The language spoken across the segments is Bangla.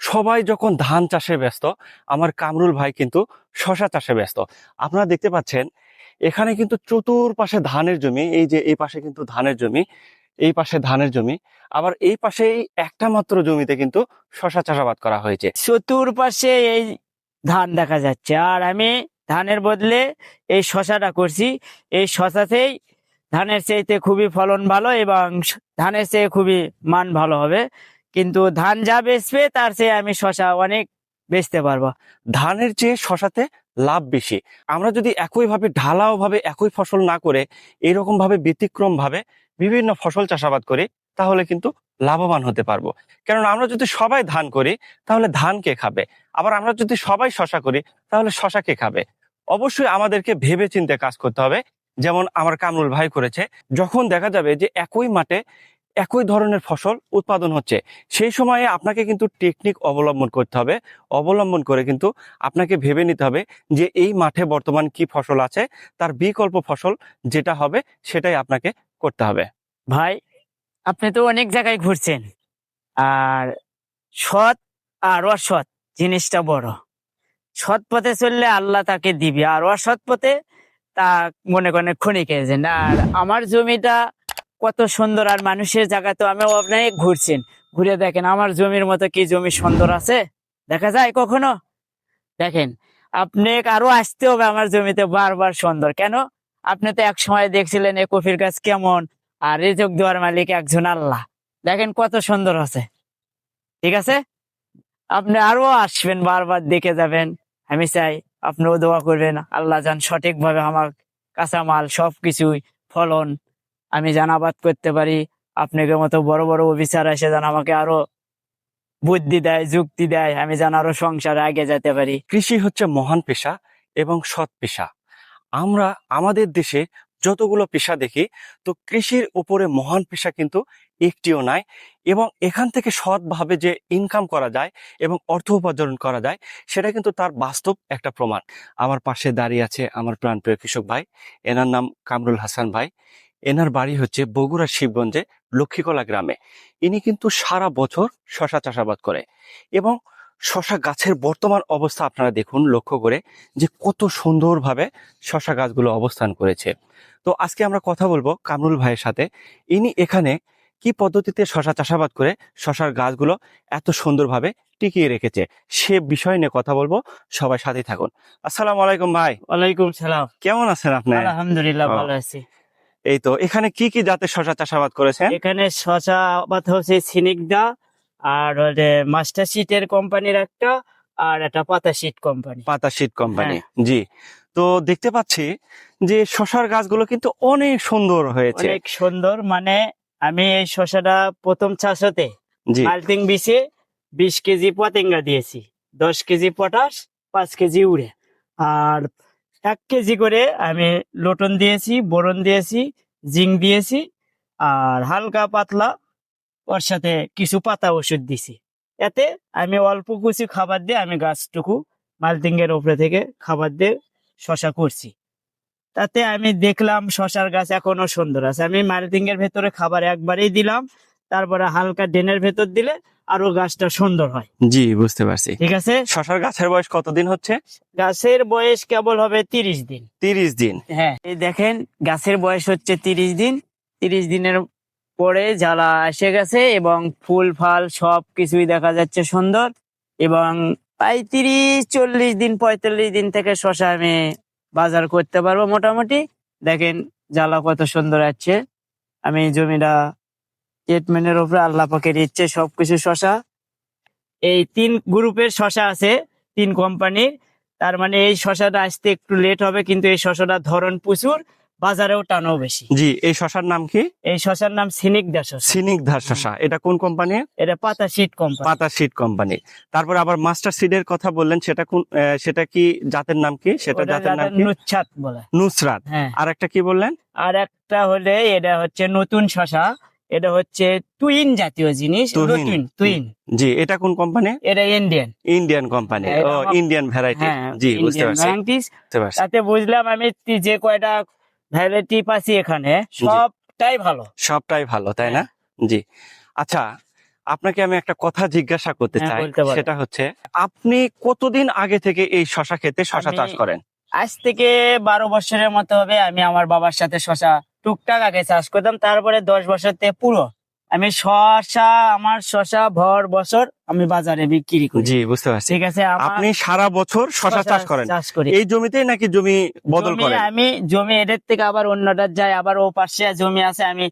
সবাই যখন ধান চাষে ব্যস্ত, আমার কামরুল ভাই কিন্তু শশা চাষে ব্যস্ত। আপনারা দেখতে পাচ্ছেন, এখানে কিন্তু চতুর্পাশে ধানের জমি, এই যে এই পাশে কিন্তু ধানের জমি, এই পাশে ধানের জমি, আবার এই পাশে এই একটা মাত্র জমিতে কিন্তু শশা চাষাবাদ করা হয়েছে। চতুর্পাশে এই ধান দেখা যাচ্ছে, আর আমি ধানের বদলে এই শশাটা করছি। এই শশাতেই ধানের চাইতে খুবই ফলন ভালো এবং ধানের চেয়ে খুবই মান ভালো হবে। কিন্তু ধান যা বেচবে, তার চেয়ে আমি শশা অনেক বেচতে পারব। ধানের চেয়ে শশাতে লাভ বেশি। আমরা যদি একইভাবে ঢালাও ভাবে একই ফসল না করে এরকম ভাবে ব্যতিক্রম ভাবে বিভিন্ন ফসল চাষাবাদ করি, তাহলে কিন্তু লাভবান হতে পারব। কারণ আমরা যদি সবাই ধান করি, তাহলে ধান কে খাবে? আবার আমরা যদি সবাই শশা করি, তাহলে শশা কে খাবে? অবশ্যই আমাদেরকে ভেবে চিন্তে কাজ করতে হবে। যেমন আমার কামরুল ভাই করেছে, যখন দেখা যাবে যে একই মাঠে একই ধরনের ফসল উৎপাদন হচ্ছে। সেই সময়ে আপনাকে কিন্তু টেকনিক অবলম্বন করতে হবে। অবলম্বন করে কিন্তু আপনাকে ভেবে নিতে হবে যে এই মাঠে বর্তমান কি ফসল আছে, তার বিকল্প ফসল যেটা হবে সেটাই আপনাকে করতে হবে। ভাই, আপনি তো অনেক জায়গায় ঘুরছেন। আর সৎ আর অসৎ জিনিসটা বড়। সৎ পথে চললে আল্লাহ তাকে দিবে, আর অসৎ পথে তা মনে করেন খনি খেয়েছেন আর আমার জমিটা কত সুন্দর আর মানুষের জায়গা তো আমি অনেক ঘুরছেন ঘুরে দেখেন, আমার জমির মতো কি জমি সুন্দর আছে? দেখা যায় কখনো? দেখেন, আপনি আরও আসতে হবে আমার জমিতে বারবার সুন্দর। কেন? আপনি তো এক সময় দেখছিলেন এ কফির গাছ কেমন, আর রিজক দেওয়ার মালিক একজন আল্লাহ। দেখেন কত সুন্দর আছে। ঠিক আছে? আপনি আরও আসবেন, বারবার দেখে যাবেন। আমি চাই আপনিও দোয়া করবেন, আল্লাহ যান সঠিকভাবে আমার কাঁচামাল সবকিছুই, ফলন আমি জানাবাদ করতে পারি। আপনাকে মতো বড় বড় অফিসার এসে যেন আমাকে আরও বুদ্ধি দেয়, যুক্তি দেয়, আমি যেন আরও সংসারে আগে যেতে পারি। কৃষি হচ্ছে মহান পেশা এবং সৎ পেশা। আমরা, আমাদের দেশে যতগুলো পেশা দেখি, তো কৃষির উপরে মহান পেশা কিন্তু একটিও নাই এবং এখান থেকে সৎভাবে যে ইনকাম করা যায় এবং অর্থ উপার্জন করা যায়, সেটা কিন্তু তার বাস্তব একটা প্রমাণ। আমার পাশে দাঁড়িয়ে আছে আমার প্রাণপ্রিয় কৃষক ভাই। এনার নাম কামরুল হাসান ভাই। এনার বাড়ি হচ্ছে বগুড়া শিবগঞ্জে লক্ষ্মীকলা গ্রামে। ইনি কিন্তু সারা বছর শশা চাষাবাদ করে এবং শশা গাছের বর্তমান অবস্থা আপনারা দেখুন লক্ষ্য করে যে কত সুন্দরভাবে শশা গাছগুলো অবস্থান করেছে। তো আজকে আমরা কথা বলব কামরুল ভাইয়ের সাথে। ইনি এখানে কি পদ্ধতিতে শশা চাষাবাদ করে শশার গাছগুলো এত সুন্দরভাবে টিকিয়ে রেখেছে সে বিষয় নিয়ে কথা বলব। সবাই সাথে থাকুন। আসসালামু আলাইকুম ভাই। ওয়ালাইকুম সালাম। কেমন আছেন আপনি? আলহামদুলিল্লাহ ভালো আছি। এই তো এখানে কি কি জাতের শশা চাষাবাদ করেছেন? এখানে শশা আবাদ হচ্ছে সিনিকদা আর মাস্টার সিটের কোম্পানির একটা আর একটা পাতা সিট কোম্পানি। পাতা শীত কোম্পানি জি। তো দেখতে পাচ্ছি যে শশার গাছগুলো কিন্তু অনেক সুন্দর হয়েছে। অনেক সুন্দর মানে আমি এই শশাটা প্রথম চাষতে মালটিং বিষে বিশ কেজি পতেঙ্গা দিয়েছি দশ কেজি পটাশ পাঁচ কেজি উড়ে। আর এক কেজি করে আমি লোটন দিয়েছি, বোরন দিয়েছি, জিঙ্ক দিয়েছি আর হালকা পাতলা ওর সাথে কিছু পাতা ওষুধ দিছি। এতে আমি অল্প কিছু খাবার দিয়ে আমি গাছটুকু মালটিং ওপরে থেকে খাবার দিয়ে শশা করছি। তাতে আমি দেখলাম শশার গাছ এখনও সুন্দর আছে। আমি মালটিং এর ভেতরে খাবার একবারেই দিলাম। তারপরে হালকা ড্রেনের ভেতর দিলে আরও গাছটা সুন্দর হয়। জি বুঝতে পারছি। ঠিক আছে? শশার গাছের বয়স কতদিন হচ্ছে? গাছের বয়স কেবল হবে তিরিশ দিন। তিরিশ দিন। হ্যাঁ এই দেখেন গাছের বয়স হচ্ছে তিরিশ দিন। তিরিশ দিনের পরে জ্বালা এসে গেছে এবং ফুল ফাল সব কিছুই দেখা যাচ্ছে সুন্দর এবং প্রায় তিরিশ চল্লিশ দিন পঁয়তাল্লিশ দিন থেকে শশা আমি বাজার করতে পারব মোটামুটি। দেখেন জ্বালা কত সুন্দর আছে আমি জমিটা ট্রিটমেন্টের উপরে আল্লাহ পাকের ইচ্ছে সবকিছু শশা। এই তিন গ্রুপের শশা আছে তিন কোম্পানির। তার মানে এই শশাটা আসতে একটু লেট হবে কিন্তু এই শশাটা ধরন প্রচুর বাজারেও টানো বেশি। জি এই শশার নাম কি? এই শশার নাম সিনিক দা শশা। সিনিক ধার শশা এটা কোন কোম্পানি? এটা পাতা শীত কোম্পানি। পাতা সিড কোম্পানি। তারপর আবার মাস্টার সিডের কথা বললেন সেটা কোন সেটা কি জাতের নাম কি? সেটা জাতের নাম কি? নুচ্ছাত বলে। নুসরাত। হ্যাঁ। আর একটা কি বললেন? আর একটা হলে এটা হচ্ছে নতুন শশা। এটা হচ্ছে টুইন জাতীয় জিনিস টুইন টুইন জি এটা কোন কোম্পানি এটা ইন্ডিয়ান ইন্ডিয়ান কোম্পানি হ্যাঁ, ও ইন্ডিয়ান ভ্যারাইটি হ্যাঁ জি বুঝতে পারছি। তাতে বুঝলাম আমি যে কয়টা ভ্যারাইটি পাচ্ছি এখানে। সবটাই ভালো। সবটাই ভালো তাই না? জি। আচ্ছা আপনাকে আমি একটা কথা জিজ্ঞাসা করতে হ্যাঁ, চাই সেটা হচ্ছে আপনি কতদিন আগে থেকে এই শশা খেতে শশা চাষ করেন? আজ থেকে বারো বছরের মতো হবে আমি আমার বাবার সাথে শশা টুকটাক আগে চাষ করতাম তারপরে দশ বছর থেকে পুরো। আমি শশা আমার শশা ভর বছর আমি বাজারে বিক্রি করি। জি বুঝতে পারছি। ঠিক আছে আপনি সারা বছর শশা চাষ করেন। চাষ করি। এই জমিতেই নাকি জমি বদল করেন? আমি জমি এদের থেকে আবার অন্যটার যাই আবার ও পাশে জমি আছে আমি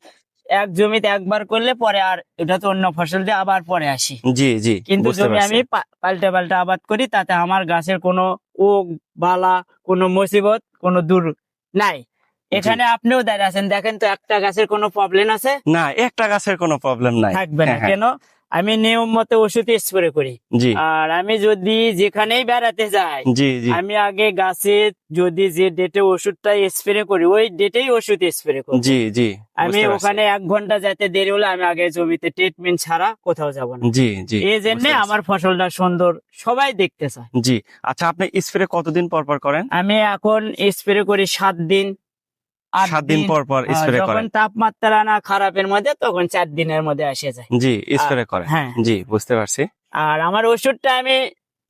এক জমিতে একবার করলে পরে আর এটা তো অন্য ফসল দিয়ে আবার পরে আসি। জি জি কিন্তু জমি আমি পাল্টা পাল্টে আবাদ করি তাতে আমার গাছের কোনো ওক বালা কোনো মুসিবত কোনো দূর নাই। এখানে আপনিও দাঁড়িয়ে আছেন। দেখেন তো একটা গাছের কোনো প্রবলেম আছে? না একটা গাছের কোনো প্রবলেম নাই। থাকবে না। হ্যাঁ, হ্যাঁ। কেন? আমি নিয়ম মতো ওষুধ স্প্রে করি আর আমি যদি যেখানেই বেড়াতে যাই আমি আগে গাছে যদি যে ডেটে ওষুধটা স্প্রে করি ওই ডেটেই ওষুধ স্প্রে করি জি জি। আমি ওখানে এক ঘণ্টা যেতে দেরি হলে আমি আগে জমিতে ট্রিটমেন্ট ছাড়া কোথাও যাব না। জি জি। এই জন্য আমার ফসলটা সুন্দর সবাই দেখতে চায়। জি। আচ্ছা আপনি স্প্রে কতদিন পর পর করেন? আমি এখন স্প্রে করি সাত দিন। সাত দিন পর পর স্প্রে যখন করেন। তাপমাত্রা না খারাপের মধ্যে তখন চার দিনের মধ্যে এসে যায়। জি স্প্রে করেন। হ্যাঁ। জি বুঝতে পারছি। আর আমার ওষুধটা আমি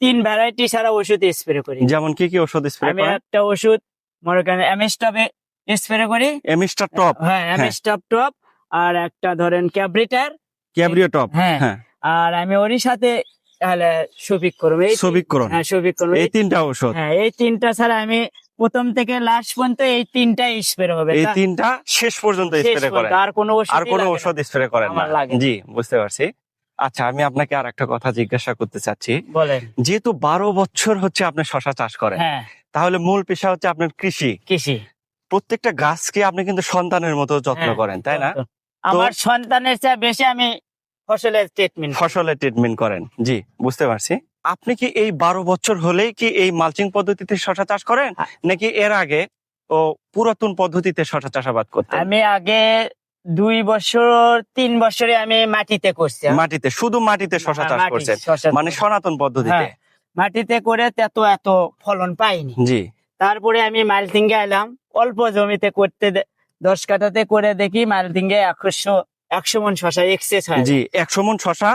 তিন ভ্যারাইটি ছাড়া ওষুধ স্প্রে করি। যেমন কি কি ওষুধ স্প্রে করেন? একটা ওষুধ মনে করেন এমএসটপে স্প্রে করি। এমিস্টার টপ হ্যাঁ এমএসটপ টপ আর একটা ধরেন ক্যাব্রিটার ক্যাব্রিও টপ হ্যাঁ। হ্যাঁ। আর আমি ওরই সাথে তাহলে সবিক করব। এই সবিক করুন। হ্যাঁ সবিক করব। এই তিনটা ওষুধ? হ্যাঁ এই তিনটা ছাড়া আমি প্রথম থেকে লাস্ট পর্যন্ত এই তিনটা স্প্রে হবে এই তিনটা শেষ পর্যন্ত স্প্রে করেন। আর কোনো ওষুধ আর কোনো ওষুধ স্প্রে করেন না। জি বুঝতে পারছি। আচ্ছা আমি আপনাকে আর একটা কথা জিজ্ঞাসা করতে চাচ্ছি। বলেন। যেহেতু বারো বছর হচ্ছে আপনি শশা চাষ করেন হ্যাঁ। তাহলে মূল পেশা হচ্ছে আপনার কৃষি। কৃষি। প্রত্যেকটা গাছকে আপনি কিন্তু সন্তানের মতো যত্ন হ্যাঁ, করেন তাই না? আমার সন্তানের চেয়ে বেশি আমি ফসলের ট্রিটমেন্ট ফসলের ট্রিটমেন্ট করেন। জি বুঝতে পারছি। আপনি কি এই বারো বছর হলেই কি এই মালচিং পদ্ধতিতে শশা চাষ করেন? নাকি এর আগে ও পুরাতন পদ্ধতিতে শশা চাষাবাদ করতেন? আমি আগে দুই বছর তিন বছরে আমি মাটিতে করছি মাটিতে শুধু মাটিতে শশা হ্যাঁ, চাষ মাটি, করছেন? মানে সনাতন পদ্ধতিতে? হ্যাঁ, মাটিতে করে এত এত ফলন পাইনি। জি। তারপরে আমি মালটিঙ্গে এলাম অল্প জমিতে করতে দশ কাঠাতে করে দেখি মালটিঙ্গে একশো একশো মন শশা এক্সেস হয় জি একশো মন শশা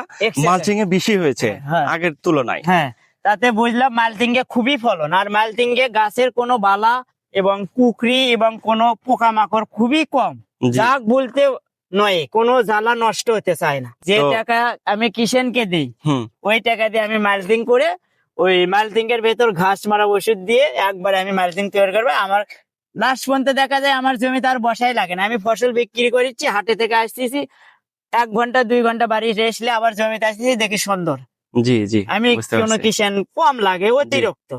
মালচিং এ বেশি হয়েছে হ্যাঁ। আগের তুলনায়। হ্যাঁ তাতে বুঝলাম মালটিঙ্গে খুবই ফলন আর মালটিঙ্গে গাছের কোনো বালা এবং কুকরি এবং কোনো পোকামাকড় খুবই কম। যাক বলতে নয় কোনো জ্বালা নষ্ট হতে চায় না। যে টাকা আমি কিষেনকে দিই ওই টাকা দিয়ে আমি মালটিং করে ওই মালটিং এর ভেতর ঘাস মারা ওষুধ দিয়ে একবার আমি মালটিং তৈরি করব। আমার লাস্ট পর্যন্ত দেখা যায় আমার জমিতে আর বসাই লাগে না। আমি ফসল বিক্রি করেছি হাটে থেকে আসতেছি এক ঘণ্টা দুই ঘণ্টা বাড়ি এসলে আবার জমিতে আসতেছি দেখি সুন্দর। জি জি আমি কোনো। কিষান কম লাগে অতিরিক্ত।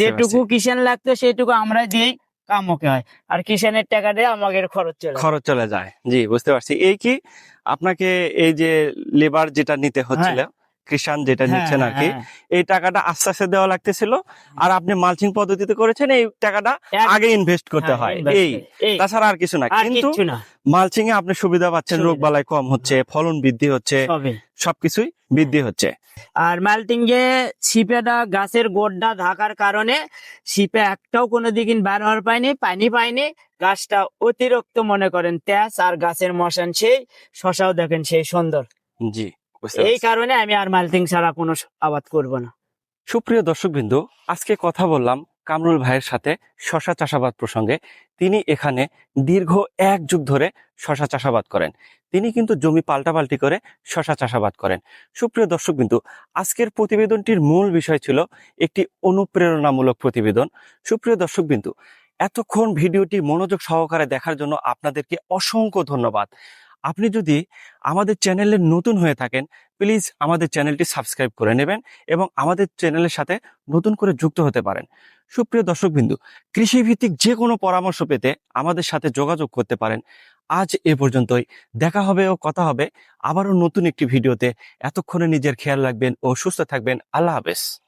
যেটুকু কিষান লাগতো সেটুকু আমরা দিয়েই কামকে হয়। আর কিষানের টাকা দিয়ে আমাদের খরচ চলে খরচ চলে যায়। জি বুঝতে পারছি। এই কি আপনাকে এই যে লেবার যেটা নিতে হচ্ছিল কৃষাণ যেটা হ্যাঁ, নিচ্ছেন আর কি হ্যাঁ। এই টাকাটা আস্তে আস্তে দেওয়া লাগতেছিল। আর আপনি মালচিং পদ্ধতিতে করেছেন এই টাকাটা আগে ইনভেস্ট করতে হ্যাঁ, হয়। এই তাছাড়া আর কিছু না। কিন্তু মালচিং এ আপনি সুবিধা পাচ্ছেন রোগ বালাই কম হচ্ছে ফলন বৃদ্ধি হচ্ছে সবকিছুই বৃদ্ধি হচ্ছে। আর মালটিংয়ে ছিপেটা গাছের গোড়টা ঢাকার কারণে ছিপে একটাও কোনো দিকিন বার হওয়ার পায়নি পানি পায়নি গাছটা অতিরিক্ত মনে করেন তেজ আর গাছের মশান সেই শশাও দেখেন সেই সুন্দর। জি। এই কারণে আমি আর মালটিং ছাড়া কোনো আবাদ করব না। সুপ্রিয় দর্শক বিন্দু আজকে কথা বললাম কামরুল ভাইয়ের সাথে শশা চাষাবাদ প্রসঙ্গে। তিনি এখানে দীর্ঘ এক যুগ ধরে শশা চাষাবাদ করেন। তিনি কিন্তু জমি পাল্টাপাল্টি করে শশা চাষাবাদ করেন। সুপ্রিয় দর্শক বিন্দু আজকের প্রতিবেদনটির মূল বিষয় ছিল একটি অনুপ্রেরণামূলক প্রতিবেদন। সুপ্রিয় দর্শক বিন্দু এতক্ষণ ভিডিওটি মনোযোগ সহকারে দেখার জন্য আপনাদেরকে অসংখ্য ধন্যবাদ। আপনি যদি আমাদের চ্যানেলে নতুন হয়ে থাকেন প্লিজ আমাদের চ্যানেলটি সাবস্ক্রাইব করে নেবেন এবং আমাদের চ্যানেলের সাথে নতুন করে যুক্ত হতে পারেন। সুপ্রিয় দর্শকবিন্দু, কৃষিভিত্তিক যে কোনো পরামর্শ পেতে আমাদের সাথে যোগাযোগ করতে পারেন। আজ এ পর্যন্তই। দেখা হবে ও কথা হবে। আবারও নতুন একটি ভিডিওতে। এতক্ষণে নিজের খেয়াল রাখবেন ও সুস্থ থাকবেন। আল্লাহ হাফেজ।